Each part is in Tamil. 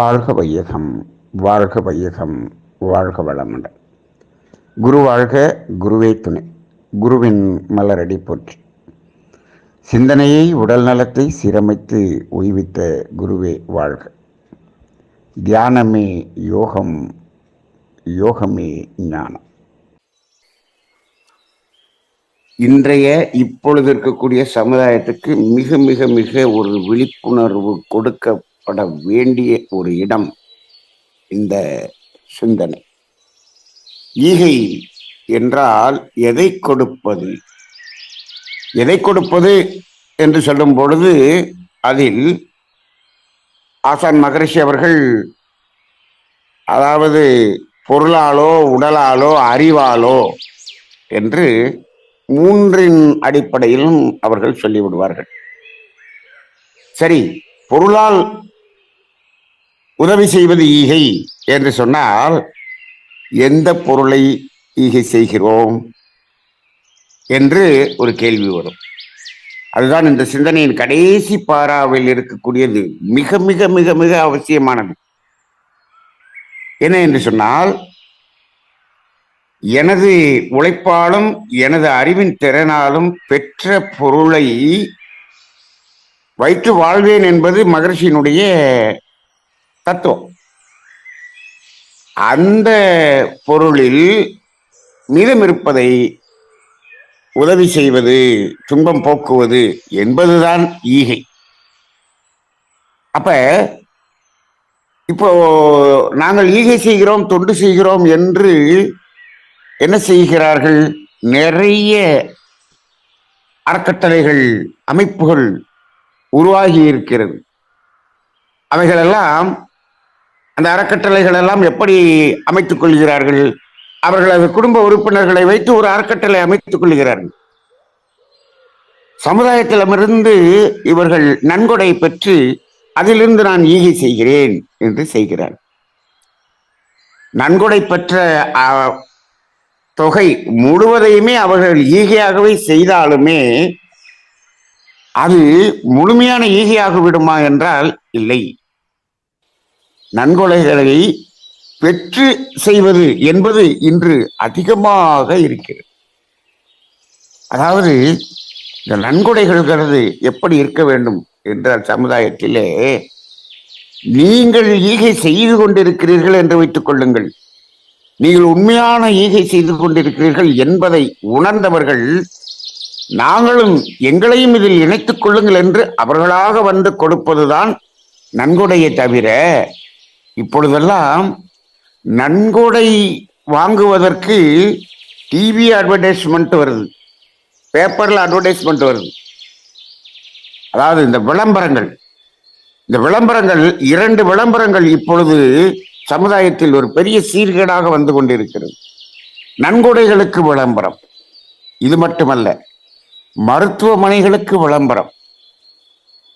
வாழ்க வையகம் வாழ்க வையகம் வாழ்க வளமுடன். குரு வாழ்க குருவே துணை. குருவின் மலரடி போற்றி. சிந்தனையை உடல் நலத்தை சீரமைத்து உய்வித்த குருவே வாழ்க. தியானமே யோகம் யோகமே ஞானம். இன்றைய இப்பொழுது இருக்கக்கூடிய சமுதாயத்துக்கு மிக மிக மிக ஒரு விழிப்புணர்வு கொடுக்க கொடுக்கப்பட வேண்டிய ஒரு இடம் இந்த சிந்தனை. ஈகை என்றால் எதை கொடுப்பது? எதை கொடுப்பது என்று சொல்லும் பொழுது அதில் ஆசான் மகரிஷி அவர்கள் அதாவது பொருளாலோ உடலாலோ அறிவாலோ என்று மூன்றின் அடிப்படையிலும் அவர்கள் சொல்லிவிடுவார்கள். சரி பொருளால் உதவி செய்வது ஈகை என்று சொன்னால் எந்த பொருளை ஈகை செய்கிறோம் என்று ஒரு கேள்வி வரும். அதுதான் இந்த சிந்தனையின் கடைசி பாராவில் இருக்கக்கூடியது மிக மிக மிக மிக அவசியமானது. என்ன என்று சொன்னால் எனது உழைப்பாலும் எனது அறிவின் திறனாலும் பெற்ற பொருளை வைத்து வாழ்வேன் என்பது மகர்ஷியினுடைய தத்துவம். அந்த பொருளில் மீதம் இருப்பதை உதவி செய்வது துன்பம் போக்குவது என்பதுதான் ஈகை. அப்ப இப்போ நாங்கள் ஈகை செய்கிறோம் தொண்டு செய்கிறோம் என்று என்ன செய்கிறார்கள்? நிறைய அறக்கட்டளைகள் அமைப்புகள் உருவாகி இருக்கிறது. அவைகளெல்லாம் அந்த அறக்கட்டளைகள் எல்லாம் எப்படி அமைத்துக் கொள்கிறார்கள்? அவர்களது குடும்ப உறுப்பினர்களை வைத்து ஒரு அறக்கட்டளை அமைத்துக் கொள்கிறார்கள். சமுதாயத்திடமிருந்து இவர்கள் நன்கொடை பெற்று அதிலிருந்து நான் ஈகை செய்கிறேன் என்று செய்கிறார். நன்கொடை பெற்ற தொகை முழுவதையுமே அவர்கள் ஈகையாகவே செய்தாலுமே அது முழுமையான ஈகையாக விடுமா என்றால் இல்லை. நன்கொடைகளை பெற்று செய்வது என்பது இன்று அதிகமாக இருக்கிறது. அதாவது இந்த நன்கொடைகள்ங்கிறது எப்படி இருக்க வேண்டும் என்றால் சமுதாயத்திலே நீங்கள் ஈகை செய்து கொண்டிருக்கிறீர்கள் என்று வைத்துக் கொள்ளுங்கள். நீங்கள் உண்மையான ஈகை செய்து கொண்டிருக்கிறீர்கள் என்பதை உணர்ந்தவர்கள் நாங்களும் எங்களையும் இதில் இணைத்துக் கொள்ளுங்கள் என்று அவர்களாக வந்து கொடுப்பதுதான் நன்கொடையை தவிர இப்பொழுதெல்லாம் நன்கொடை வாங்குவதற்கு டிவி அட்வர்டைஸ்மெண்ட் வருது. பேப்பரில் அட்வர்டைஸ்மெண்ட் வருது. அதாவது இந்த விளம்பரங்கள். இந்த விளம்பரங்கள் இரண்டு விளம்பரங்கள் இப்பொழுது சமுதாயத்தில் ஒரு பெரிய சீர்கேடாக வந்து கொண்டிருக்கிறது. நன்கொடைகளுக்கு விளம்பரம். இது மட்டுமல்ல மருத்துவமனைகளுக்கு விளம்பரம்.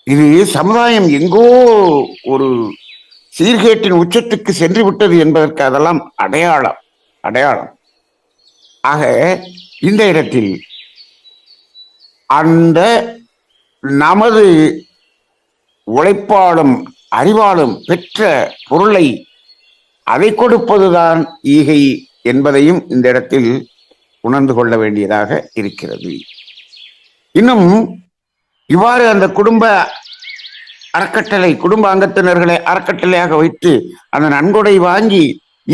இது சமுதாயம் எங்கோ ஒரு சீர்கேட்டின் உச்சத்துக்கு சென்று விட்டது என்பதற்கு அதெல்லாம் அடையாளம் அடையாளம். ஆக இந்த இடத்தில் அந்த நமது உழைப்பாலும் அறிவாலும் பெற்ற பொருளை அதை கொடுப்பதுதான் ஈகை என்பதையும் இந்த இடத்தில் உணர்ந்து கொள்ள வேண்டியதாக இருக்கிறது. இன்னும் இவ்வாறு அந்த குடும்ப அறக்கட்டளை குடும்ப அங்கத்தினர்களை அறக்கட்டளையாக வைத்து அந்த நன்கொடை வாங்கி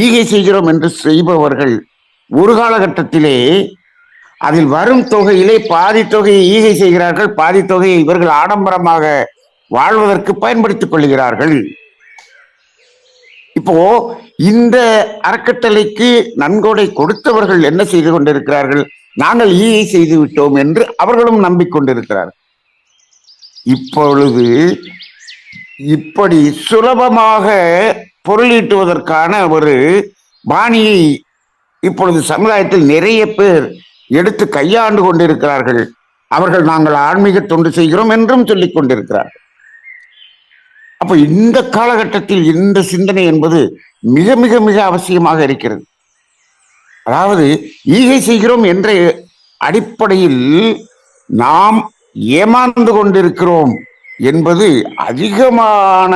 ஈகை செய்கிறோம் என்று செய்பவர்கள் ஒரு காலகட்டத்திலே அதில் வரும் தொகையிலே பாதி தொகையை ஈகை செய்கிறார்கள் பாதி தொகையை இவர்கள் ஆடம்பரமாக வாழ்வதற்கு பயன்படுத்திக் கொள்கிறார்கள். இப்போ இந்த அறக்கட்டளைக்கு நன்கொடை கொடுத்தவர்கள் என்ன செய்து கொண்டிருக்கிறார்கள்? நாங்கள் ஈகை செய்து விட்டோம் என்று அவர்களும் நம்பிக்கொண்டிருக்கிறார்கள். இப்பொழுது இப்படி சுலபமாக பொருளீட்டுவதற்கான ஒரு பாணியை இப்பொழுது சமுதாயத்தில் நிறைய பேர் எடுத்து கையாண்டு கொண்டிருக்கிறார்கள். அவர்கள் நாங்கள் ஆன்மீக தொண்டு செய்கிறோம் என்றும் சொல்லிக் கொண்டிருக்கிறார்கள். அப்ப இந்த காலகட்டத்தில் இந்த சிந்தனை என்பது மிக மிக மிக அவசியமாக இருக்கிறது. அதாவது ஈகை செய்கிறோம் என்ற அடிப்படையில் நாம் ஏமாந்து கொண்டிருக்கிறோம். என்பது அதிகமான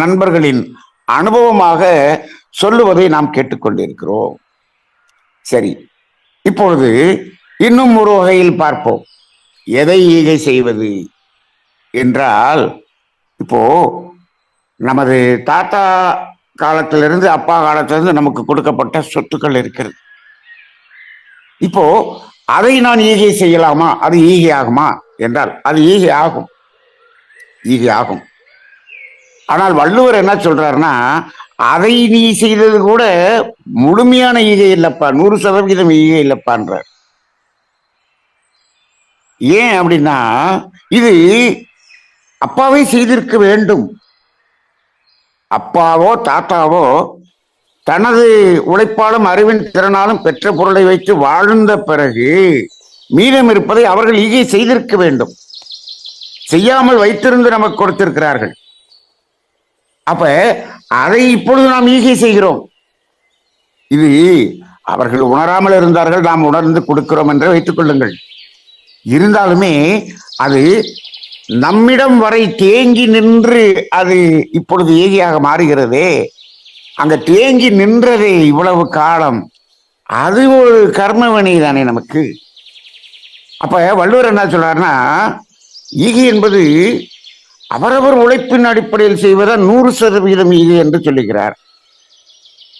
நண்பர்களின் அனுபவமாக சொல்லுவதை நாம் கேட்டுக்கொண்டிருக்கிறோம். சரி இப்பொழுது இன்னும் ஒரு வகையில் பார்ப்போம். எதை ஈகை செய்வது என்றால் இப்போ நமது தாத்தா காலத்திலிருந்து அப்பா காலத்திலிருந்து நமக்கு கொடுக்கப்பட்ட சொத்துக்கள் இருக்கிறது. இப்போ அதை நான் ஈகை செய்யலாமா? அது ஈகை ஆகுமா? என்றால் அது ஈகை ஆகும். ஈகை ஆகும். ஆனால் வள்ளுவர் என்ன சொல்றாருன்னா அதை நீ செய்தது கூட முழுமையான ஈகை இல்லப்பா. நூறு சதவீதம் ஈகை இல்லப்பான்றார். ஏன் அப்படின்னா இது அப்பாவை செய்திருக்க வேண்டும். அப்பாவோ தாத்தாவோ தனது உழைப்பாலும் அறிவின் திறனாலும் பெற்ற பொருளை வைத்து வாழ்ந்த பிறகு மீதம் இருப்பதை அவர்கள் ஈகை செய்திருக்க வேண்டும். செய்யாமல் வைத்திருந்து நமக்கு கொடுத்திருக்கிறார்கள். அப்ப அதை இப்பொழுது நாம் ஈகை செய்கிறோம். இது அவர்கள் உணராமல் இருந்தார்கள் நாம் உணர்ந்து கொடுக்கிறோம் என்று வைத்துக் கொள்ளுங்கள். இருந்தாலுமே அது நம்மிடம் வரை தேங்கி நின்று அது இப்பொழுது ஏகியாக மாறுகிறதே. அங்க தேங்கி நின்றதே இவ்வளவு காலம். அது ஒரு கர்மவணி தானே நமக்கு. அப்ப வள்ளுவர் என்ன சொல்றாருன்னா ஈகி என்பது அவரவர் உழைப்பின் அடிப்படையில் செய்வதா நூறு சதவீதம் ஈகை என்று சொல்லுகிறார்.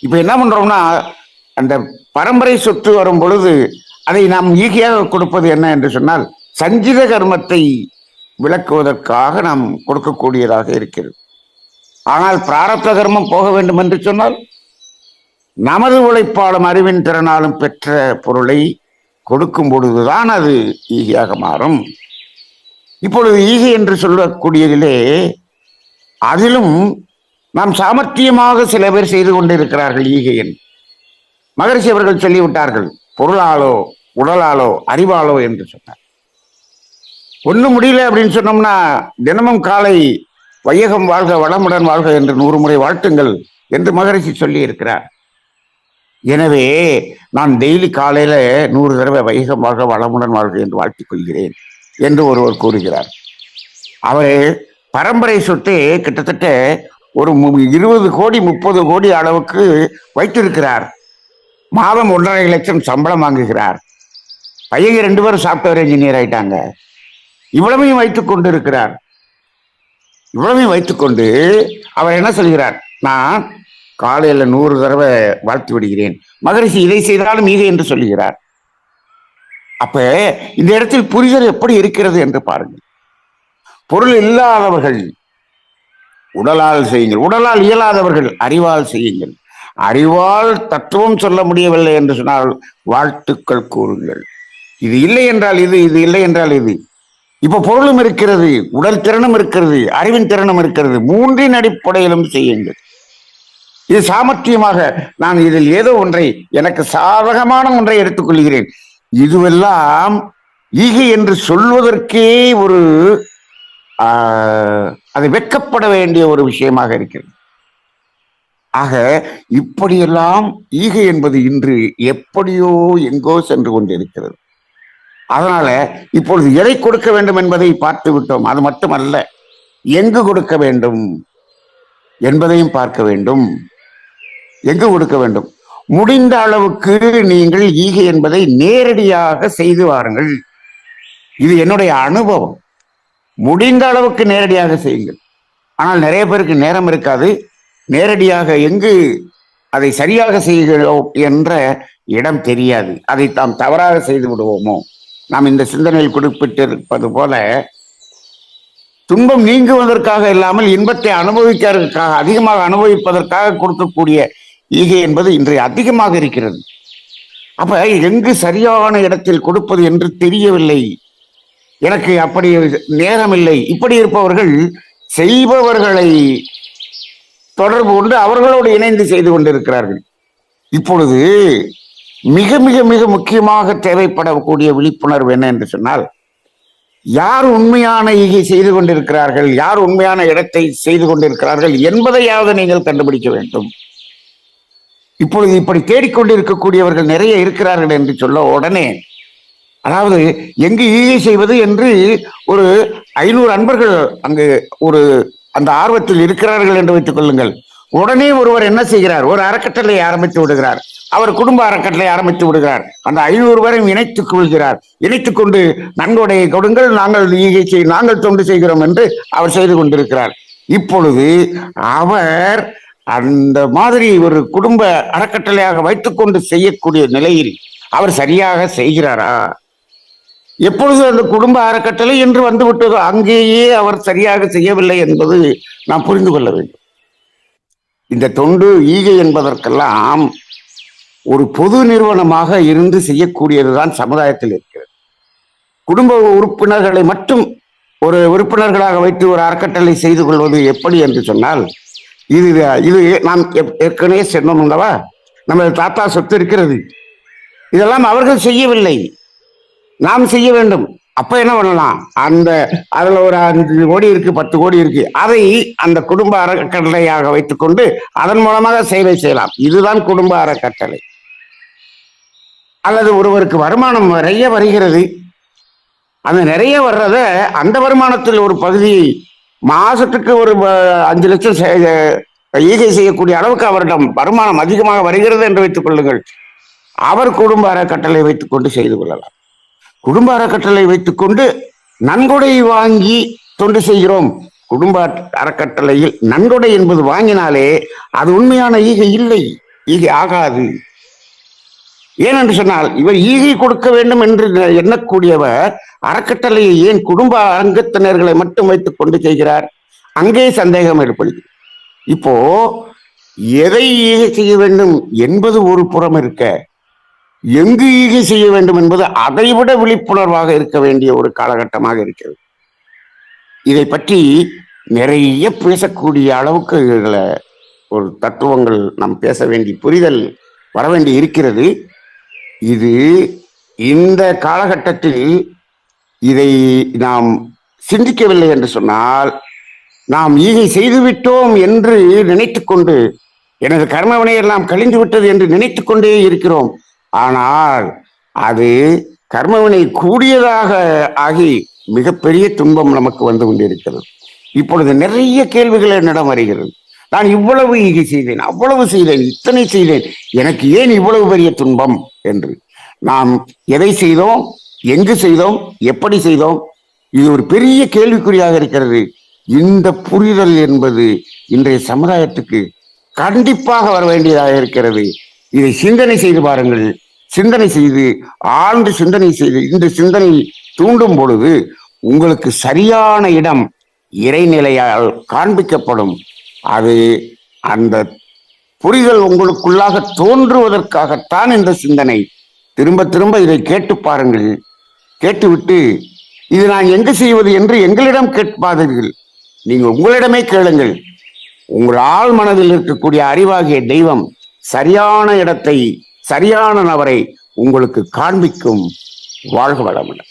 இப்ப என்ன பண்றோம்னா அந்த பரம்பரை சொத்து வரும் பொழுது அதை நாம் ஈகையாக கொடுப்பது என்ன என்று சொன்னால் சஞ்சித கர்மத்தை விளக்குவதற்காக நாம் கொடுக்கக்கூடியதாக இருக்கிறது. ஆனால் பிராரப்த கர்மம் போக வேண்டும் என்று சொன்னால் நமது உழைப்பாலும் அறிவின் திறனாலும் பெற்ற பொருளை கொடுக்கும் பொழுதுதான் அது ஈகையாக மாறும். இப்பொழுது ஈகை என்று சொல்லக்கூடியதிலே அதிலும் நாம் சாமர்த்தியமாக சில பேர் செய்து கொண்டிருக்கிறார்கள் ஈகையன். மகரிஷி அவர்கள் சொல்லிவிட்டார்கள் பொருளாலோ உடலாலோ அறிவாலோ என்று சொன்னார். ஒன்றும் முடியல அப்படின்னு சொன்னோம்னா தினமும் காலை வையகம் வாழ்க வளமுடன் வாழ்க என்று நூறு முறை வாழ்த்துங்கள் என்று மகரிஷி சொல்லி இருக்கிறார் எனவே நான் டெய்லி காலையில நூறு தடவை வையகம் வாழ்க வளமுடன் வாழ்க என்று வாழ்த்திக் கொள்கிறேன் என்று ஒருவர் கூறுகிறார். அவர் பரம்பரை சொத்து கிட்டத்தட்ட ஒரு இருபது கோடி முப்பது கோடி அளவுக்கு வைத்திருக்கிறார். மாதம் ஒன்றரை லட்சம் சம்பளம் வாங்குகிறார். பையங்க ரெண்டு பேரும் சாஃப்ட்வேர் இன்ஜினியர் ஆயிட்டாங்க. இவ்வளவையும் வைத்துக் கொண்டு இருக்கிறார் இவ்வளவையும் வைத்துக்கொண்டு அவர் என்ன சொல்கிறார்? நான் காலையில நூறு தடவை வாழ்த்து விடுகிறேன். மகரிஷி இதை செய்தாலும் இது என்று சொல்லுகிறார். அப்ப இந்த இடத்தில் புரிதல் எப்படி இருக்கிறது என்று பாருங்கள். பொருள் இல்லாதவர்கள் உடலால் செய்யுங்கள். உடலால் இயலாதவர்கள் அறிவால் செய்யுங்கள். அறிவால் தத்துவம் சொல்ல முடியவில்லை என்று சொன்னால் வாழ்த்துக்கள் கூறுங்கள். இது இல்லை என்றால் இது இது இல்லை என்றால் இது. இப்ப பொருளும் இருக்கிறது உடல் திறனும் இருக்கிறது அறிவின் திறனும் இருக்கிறது. மூன்றின் அடிப்படையிலும் செய்யுங்கள். இது சாமர்த்தியமாக நான் இதில் ஏதோ ஒன்றை எனக்கு சாதகமான ஒன்றை எடுத்துக்கொள்கிறேன். இதுவெல்லாம் ஈகை என்று சொல்வதற்கே ஒரு அது வெட்கப்பட வேண்டிய ஒரு விஷயமாக இருக்கிறது. ஆக இப்படியெல்லாம் ஈகை என்பது இன்று எப்படியோ எங்கோ சென்று கொண்டிருக்கிறது. அதனால இப்பொழுது எதை கொடுக்க வேண்டும் என்பதை பார்த்து விட்டோம். அது மட்டுமல்ல எங்கு கொடுக்க வேண்டும் என்பதையும் பார்க்க வேண்டும். எங்கு கொடுக்க வேண்டும்? முடிந்த அளவுக்கு நீங்கள் ஈகை என்பதை நேரடியாக செய்து வாருங்கள். இது என்னுடைய அனுபவம். முடிந்த அளவுக்கு நேரடியாக செய்யுங்கள். ஆனால் நிறைய பேருக்கு நேரம் இருக்காது. நேரடியாக எங்கு அதை சரியாக செய்கிறோம் என்ற இடம் தெரியாது. அதை தாம் தவறாக செய்து விடுவோமோ? நாம் இந்த சிந்தனையில் குறிப்பிட்டிருப்பது போல துன்பம் நீங்குவதற்காக இல்லாமல் இன்பத்தை அனுபவிக்கிறதுக்காக அதிகமாக அனுபவிப்பதற்காக கொடுக்கக்கூடிய ஈகை என்பது இன்று அதிகமாக இருக்கிறது. அப்ப எங்கு சரியான இடத்தில் கொடுப்பது என்று தெரியவில்லை. எனக்கு அப்படி நேரமில்லை. இப்படி இருப்பவர்கள் செய்பவர்களை தொடர்பு கொண்டு அவர்களோடு இணைந்து செய்து கொண்டிருக்கிறார்கள். இப்பொழுது மிக மிக மிக முக்கியமாக தேவைப்படக்கூடிய விழிப்புணர்வு என்ன என்று சொன்னால் யார் உண்மையான ஈகை செய்து கொண்டிருக்கிறார்கள் யார் உண்மையான இடத்தை செய்து கொண்டிருக்கிறார்கள் என்பதையாவது நீங்கள் கண்டுபிடிக்க வேண்டும். இப்பொழுது இப்படி தேடிக்கொண்டிருக்கக்கூடியவர்கள் நிறைய இருக்கிறார்கள் என்று சொல்ல உடனே அதாவது எங்கு ஈகை செய்வது என்று ஒரு ஐநூறு அன்பர்கள் அங்கு ஒரு அந்த ஆர்வத்தில் இருக்கிறார்கள் என்று வைத்துக் கொள்ளுங்கள். உடனே ஒருவர் என்ன செய்கிறார்? ஒரு அறக்கட்டளை ஆரம்பித்து விடுகிறார். அவர் குடும்ப அறக்கட்டளை ஆரம்பித்து விடுகிறார். அந்த ஐநூறு பேரையும் இணைத்துக் கொள்கிறார். இணைத்துக் கொண்டு நன்கொடையை கொடுங்கள் நாங்கள் ஈகை நாங்கள் தொண்டு செய்கிறோம் என்று அவர் செய்து கொண்டிருக்கிறார். இப்பொழுது அவர் அந்த மாதிரி ஒரு குடும்ப அறக்கட்டளையாக வைத்துக்கொண்டு செய்யக்கூடிய நிலையில் அவர் சரியாக செய்கிறாரா? எப்பொழுது அந்த குடும்ப அறக்கட்டளை என்று வந்துவிட்டதோ அங்கேயே அவர் சரியாக செய்யவில்லை என்பது நாம் புரிந்து கொள்ள வேண்டும். இந்த தொண்டு ஈகை என்பதற்கெல்லாம் ஒரு பொது நிறுவனமாக இருந்து செய்யக்கூடியதுதான் சமுதாயத்தில் இருக்கிறது. குடும்ப உறுப்பினர்களை மட்டும் ஒரு உறுப்பினர்களாக வைத்து ஒரு அறக்கட்டளை செய்து கொள்வது எப்படி என்று சொன்னால் இது இது நாம் ஏற்கனவே சொன்னோம் அல்லவா? நமது தாத்தா சொத்து இருக்கிறது. இதெல்லாம் அவர்கள் செய்யவில்லை. நாம் செய்ய வேண்டும். அப்ப என்ன பண்ணலாம்? அந்த அதுல ஒரு அஞ்சு கோடி இருக்கு பத்து கோடி இருக்கு. அதை அந்த குடும்ப அறக்கட்டளையாக வைத்துக்கொண்டு அதன் மூலமாக சேவை செய்யலாம். இதுதான் குடும்ப அறக்கட்டளை. அல்லது ஒருவருக்கு வருமானம் நிறைய வருகிறது. அந்த நிறைய வர்றத அந்த வருமானத்தில் ஒரு பகுதியை மாசத்துக்கு ஒரு அஞ்சு லட்சம் செ- ஈகை செய்யக்கூடிய அளவுக்கு அவரிடம் வருமானம் அதிகமாக வருகிறது என்று வைத்துக் கொள்ளுங்கள். அவர் குடும்ப அறக்கட்டளை வைத்துக்கொண்டு செய்து கொள்ளலாம். குடும்ப அறக்கட்டளை வைத்துக்கொண்டு நன்கொடை வாங்கி தொண்டு செய்கிறோம். குடும்ப அறக்கட்டளையில் நன்கொடை என்பது வாங்கினாலே அது உண்மையான ஈகை இல்லை. ஈகை ஆகாது. ஏனென்று சொன்னால் இவர் ஈகை கொடுக்க வேண்டும் என்று எண்ணக்கூடியவர் அறக்கட்டளையை ஏன் குடும்ப அங்கத்தினர்களை மட்டும் வைத்துக் கொண்டு செய்கிறார்? அங்கே சந்தேகம் ஏற்படுது. இப்போ எதை ஈகை செய்ய வேண்டும் என்பது ஒரு புறம் இருக்க எங்கு ஈகை செய்ய வேண்டும் என்பது அதைவிட விழிப்புணர்வாக இருக்க வேண்டிய ஒரு காலகட்டமாக இருக்கிறது. இதை பற்றி நிறைய பேசக்கூடிய அளவுக்கு ஒரு தத்துவங்கள் நாம் பேச வேண்டிய புரிதல் வர வேண்டி இருக்கிறது. இது இந்த காலகட்டத்தில் இதை நாம் சிந்திக்கவில்லை என்று சொன்னால் நாம் ஈகை செய்துவிட்டோம் என்று நினைத்துக்கொண்டு எனது கர்மவினை எல்லாம் கழிந்து விட்டது என்று நினைத்து கொண்டே இருக்கிறோம். ஆனால் அது கர்மவினை கூடியதாக ஆகி மிகப்பெரிய துன்பம் நமக்கு வந்து கொண்டிருக்கிறது. இப்பொழுது நிறைய கேள்விகள் என்னிடம் வருகிறது. நான் இவ்வளவு ஈகை செய்தேன் அவ்வளவு செய்தேன் இத்தனை செய்தேன் எனக்கு ஏன் இவ்வளவு பெரிய துன்பம் என்று. நாம் எதை செய்தோம் எங்கு செய்தோம் எப்படி செய்தோம்? இது ஒரு பெரிய கேள்விக்குறியாக இருக்கிறது. இந்த புரிதல் என்பது இன்றைய சமுதாயத்துக்கு கண்டிப்பாக வர வேண்டியதாக இருக்கிறது. இதை சிந்தனை செய்து பாருங்கள். சிந்தனை செய்து ஆழ்ந்து சிந்தனை செய்து இந்த சிந்தனை தூண்டும் பொழுது உங்களுக்கு சரியான இடம் இறைநிலையால் காண்பிக்கப்படும். அது அந்த புரிதல் உங்களுக்குள்ளாக தோன்றுவதற்காகத்தான் இந்த சிந்தனை. திரும்ப திரும்ப இதை கேட்டு பாருங்கள். கேட்டுவிட்டு இது நான் எங்கு செய்வது என்று எங்களிடம் கேட்பாதீர்கள். நீங்கள் உங்களிடமே கேளுங்கள். உங்கள் ஆள் மனதில் இருக்கக்கூடிய அறிவாகிய தெய்வம் சரியான இடத்தை சரியான நபரை உங்களுக்கு காண்பிக்கும் வாழ்க வளமுடன்.